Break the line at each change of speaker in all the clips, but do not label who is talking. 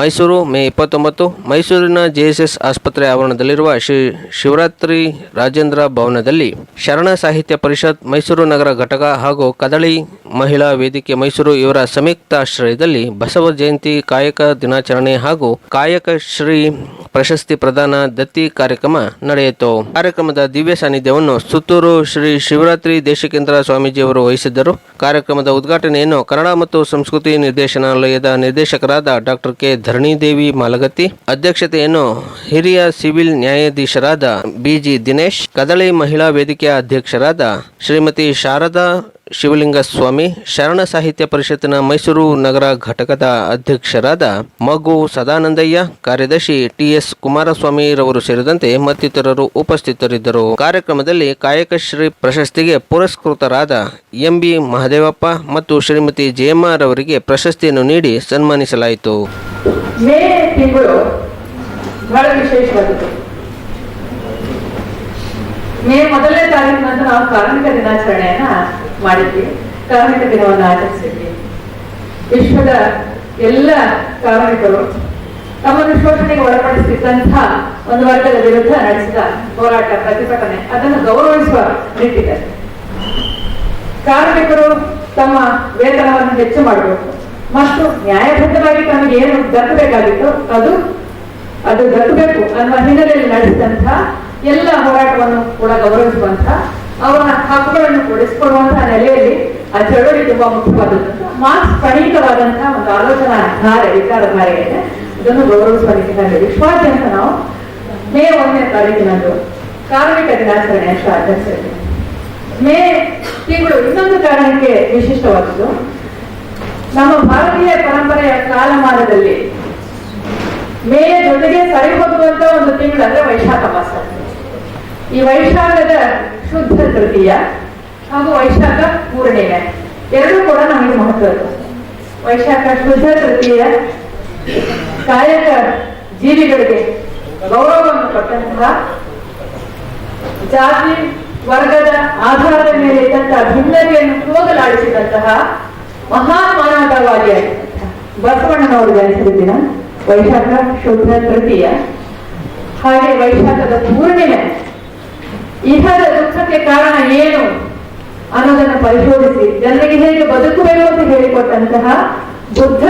ಮೈಸೂರು ಮೇ ಇಪ್ಪತ್ತೊಂಬತ್ತು ಮೈಸೂರಿನ ಜೆಎಸ್ಎಸ್ ಆಸ್ಪತ್ರೆ ಆವರಣದಲ್ಲಿರುವ ಶ್ರೀ ಶಿವರಾತ್ರಿ ರಾಜೇಂದ್ರ ಭವನದಲ್ಲಿ ಶರಣ ಸಾಹಿತ್ಯ ಪರಿಷತ್ ಮೈಸೂರು ನಗರ ಘಟಕ ಹಾಗೂ ಕದಳಿ ಮಹಿಳಾ ವೇದಿಕೆ ಮೈಸೂರು ಇವರ ಸಂಯುಕ್ತಾಶ್ರಯದಲ್ಲಿ ಬಸವ ಜಯಂತಿ ಕಾಯಕ ದಿನಾಚರಣೆ ಹಾಗೂ ಕಾಯಕ ಶ್ರೀ ಪ್ರಶಸ್ತಿ ಪ್ರದಾನ ದತ್ತಿ ಕಾರ್ಯಕ್ರಮ ನಡೆಯಿತು. ಕಾರ್ಯಕ್ರಮದ ದಿವ್ಯ ಸಾನ್ನಿಧ್ಯವನ್ನು ಸುತ್ತೂರು ಶ್ರೀ ಶಿವರಾತ್ರಿ ದೇಶಕೇಂದ್ರ ಸ್ವಾಮೀಜಿಯವರು ವಹಿಸಿದ್ದರು. ಕಾರ್ಯಕ್ರಮದ ಉದ್ಘಾಟನೆಯನ್ನು ಕನ್ನಡ ಮತ್ತು ಸಂಸ್ಕೃತಿ ನಿರ್ದೇಶನಾಲಯದ ನಿರ್ದೇಶಕರಾದ ಡಾಕ್ಟರ್ ಕೆ ಧರಣಿದೇವಿ ಮಾಲಗತ್ತಿ. ಅಧ್ಯಕ್ಷತೆಯನ್ನು ಹಿರಿಯ ಸಿವಿಲ್ ನ್ಯಾಯಾಧೀಶರಾದ ಬಿಜಿ ದಿನೇಶ್, ಕದಳಿ ಮಹಿಳಾ ವೇದಿಕೆಯ ಅಧ್ಯಕ್ಷರಾದ ಶ್ರೀಮತಿ ಶಾರದಾ ಶಿವಲಿಂಗಸ್ವಾಮಿ, ಶರಣ ಸಾಹಿತ್ಯ ಪರಿಷತ್ತಿನ ಮೈಸೂರು ನಗರ ಘಟಕದ ಅಧ್ಯಕ್ಷರಾದ ಮಗು ಸದಾನಂದಯ್ಯ, ಕಾರ್ಯದರ್ಶಿ ಟಿಎಸ್ ಕುಮಾರಸ್ವಾಮಿ ರವರು ಸೇರಿದಂತೆ ಮತ್ತಿತರರು ಉಪಸ್ಥಿತರಿದ್ದರು. ಕಾರ್ಯಕ್ರಮದಲ್ಲಿ ಕಾಯಕಶ್ರೀ ಪ್ರಶಸ್ತಿಗೆ ಪುರಸ್ಕೃತರಾದ ಎಂಬಿ ಮಹದೇವಪ್ಪ ಮತ್ತು ಶ್ರೀಮತಿ ಜಯಮ್ಮ ರವರಿಗೆ ಪ್ರಶಸ್ತಿಯನ್ನು ನೀಡಿ ಸನ್ಮಾನಿಸಲಾಯಿತು.
ಮೇ ತಿಂಗಳು. ಬಹಳ ವಿಶೇಷವಾದದ್ದು ಮೇ ಮೊದಲನೇ ತಾರೀಕಿನಂದು ನಾವು ಕಾರ್ಮಿಕ ದಿನಾಚರಣೆಯನ್ನ ಮಾಡಿದ್ವಿ. ಕಾರ್ಮಿಕ ದಿನವನ್ನು ಆಚರಿಸಿದ್ವಿ. ವಿಶ್ವದ ಎಲ್ಲ ಕಾರ್ಮಿಕರು ತಮ್ಮನ್ನು ಶೋಷಣೆಗೆ ಒಳಪಡಿಸಿದ್ದಂತಹ ಒಂದು ವರ್ಗದ ವಿರುದ್ಧ ನಡೆಸಿದ ಹೋರಾಟ, ಪ್ರತಿಭಟನೆ, ಅದನ್ನು ಗೌರವಿಸುವ ನಿಟ್ಟಿನಲ್ಲಿ ಕಾರ್ಮಿಕರು ತಮ್ಮ ವೇತನವನ್ನು ಹೆಚ್ಚು ಮಾಡಬೇಕು. ಮತ್ತು ನ್ಯಾಯಬದ್ಧವಾಗಿ ತಮಗೆ ಏನು ದಕ್ಕಬೇಕಾಗಿತ್ತು? ಅದು ಅದು ದಕ್ಕಬೇಕು ಅನ್ನುವ ಹಿನ್ನೆಲೆಯಲ್ಲಿ ನಡೆಸಿದಂತಹ ಎಲ್ಲ ಹೋರಾಟವನ್ನು ಕೂಡ ಗೌರವಿಸುವಂತಹ ಅವರ ಹಕ್ಕುಗಳನ್ನು ಕೊಡಿಸಿಕೊಡುವಂತಹ ನೆಲೆಯಲ್ಲಿ ಆ ಚಳವಳಿ ತುಂಬಾ ಮುಖ್ಯವಾದದ್ದು. ಮಾರ್ಕ್ಸ್ ಪ್ರಣೀತವಾದಂತಹ ಒಂದು ಆಲೋಚನಾ ಧಾರೆ ವಿಚಾರಧಾರೆ ಇದೆ. ಇದನ್ನು ಗೌರವಿಸುವ ನಿಟ್ಟಿನಲ್ಲಿ ವಿಶ್ವಾದ್ಯಂತ ನಾವು ಮೇ ಒಂದನೇ ತಾರೀಕಿನಂದು ಕಾರ್ಮಿಕ ದಿನಾಚರಣೆ ಅಂತ ಆಚರಿಸಿದ್ದೇವೆ ಮೇ ತಿಂಗಳು ಇನ್ನೊಂದು ಕಾರಣಕ್ಕೆ ವಿಶಿಷ್ಟವಾದದ್ದು. ನಮ್ಮ ಭಾರತೀಯ ಪರಂಪರೆಯ ಕಾಲಮಾನದಲ್ಲಿ ಮೇಲೆ ಜೊತೆಗೆ ಸರಿ ಹೋಗುವಂತ ಒಂದು ತಿಂಗಳು ಅಂದ್ರೆ ವೈಶಾಖ ಮಾಸ. ಈ ವೈಶಾಖದ ಶುದ್ಧ ತೃತೀಯ ಹಾಗೂ ವೈಶಾಖ ಪೂರ್ಣಿಮೆ. ಎರಡೂ ಕೂಡ ನಮಗೆ ಮಹತ್ವದ್ದು. ವೈಶಾಖ ಶುದ್ಧ ತೃತೀಯ ಕಾಯಕ ಜೀವಿಗಳಿಗೆ ಗೌರವವನ್ನು ಕೊಟ್ಟಂತಹ ಜಾತಿ, ವರ್ಗದ ಆಧಾರದ ಮೇಲೆ ಇದ್ದಂತಹ ಭಿನ್ನತೆಯನ್ನು ಹೋಗಲಾಡಿಸಿದಂತಹ ಮಾನವತಾವಾದಿಯಾಗಿದ್ದಂತಹ ಬಸವಣ್ಣನವರು ಜನಿಸಿದ ದಿನ, ವೈಶಾಖ ಶುದ್ಧ ತೃತೀಯ. ಹಾಗೆ ವೈಶಾಖದ ಪೂರ್ಣಿಮೆ. ಇಹದ ದುಃಖಕ್ಕೆ ಕಾರಣ ಏನು ಅನ್ನೋದನ್ನು ಪರಿಶೋಧಿಸಿ, ಜನರಿಗೆ ಹೇಗೆ ಬದುಕಬೇಕು ಅಂತ ಹೇಳಿಕೊಟ್ಟಂತಹ ಬುದ್ಧ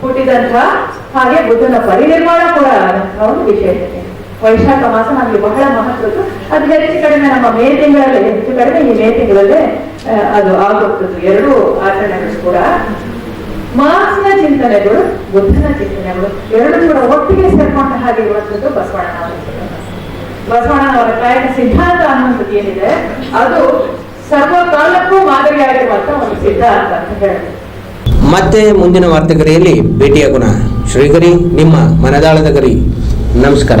ಹುಟ್ಟಿದಂತಹ ಹಾಗೆ ಬುದ್ಧನ ಪರಿನಿರ್ಮಾಣ ಕೂಡ ಆದಂತಹ ಒಂದು ವಿಶೇಷತೆ. ವೈಶಾಖ ಮಾಸ ನಮಗೆ ಬಹಳ ಮಹತ್ವದ್ದು. ಅದು ಹೆಚ್ಚು ಕಡಿಮೆ ನಮ್ಮ ಮೇ ತಿಂಗಳಲ್ಲಿ ಹೆಚ್ಚು ಕಡಿಮೆ ಈ ಮೇ ತಿಂಗಳಲ್ಲೇ ಅದು ಆಗೋಗ್ತದ್ದು. ಎರಡೂ ಆಚರಣೆಗಳು ಕೂಡ. ಮಾರ್ಕ್ಸ್ನ ಚಿಂತನೆಗಳು, ಬುದ್ಧನ ಚಿಂತನೆಗಳು, ಎರಡು ಕೂಡ ಒಟ್ಟಿಗೆ ಸೇರ್ಕೊಂಡ ಹಾಗೆ ಬಸವಣ್ಣನವರ ಬಸವಣ್ಣ ಬಸವಣ್ಣನವರ ಕಾಯಕ ಸಿದ್ಧಾಂತ ಅನ್ನುವಂಥದ್ದು ಏನಿದೆ, ಅದು ಸರ್ವಕಾಲಕ್ಕೂ ಮಾದರಿಯಾಗಿರುವಂತಹ ಒಂದು ಸಿದ್ಧಾಂತ ಅಂತ ಹೇಳಿದೆ.
ಮತ್ತೆ ಮುಂದಿನ ವಾರ್ತೆಗರಿಯಲ್ಲಿ ಭೇಟಿಯಾಗೋಣ. ಶ್ರೀಗರಿ ನಿಮ್ಮ ಮನದಾಳದ ಗರಿ. ನಮಸ್ಕಾರ.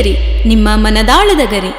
ಶ್ರೀಗರಿ ನಿಮ್ಮ ಮನದಾಳದ ಗರಿ.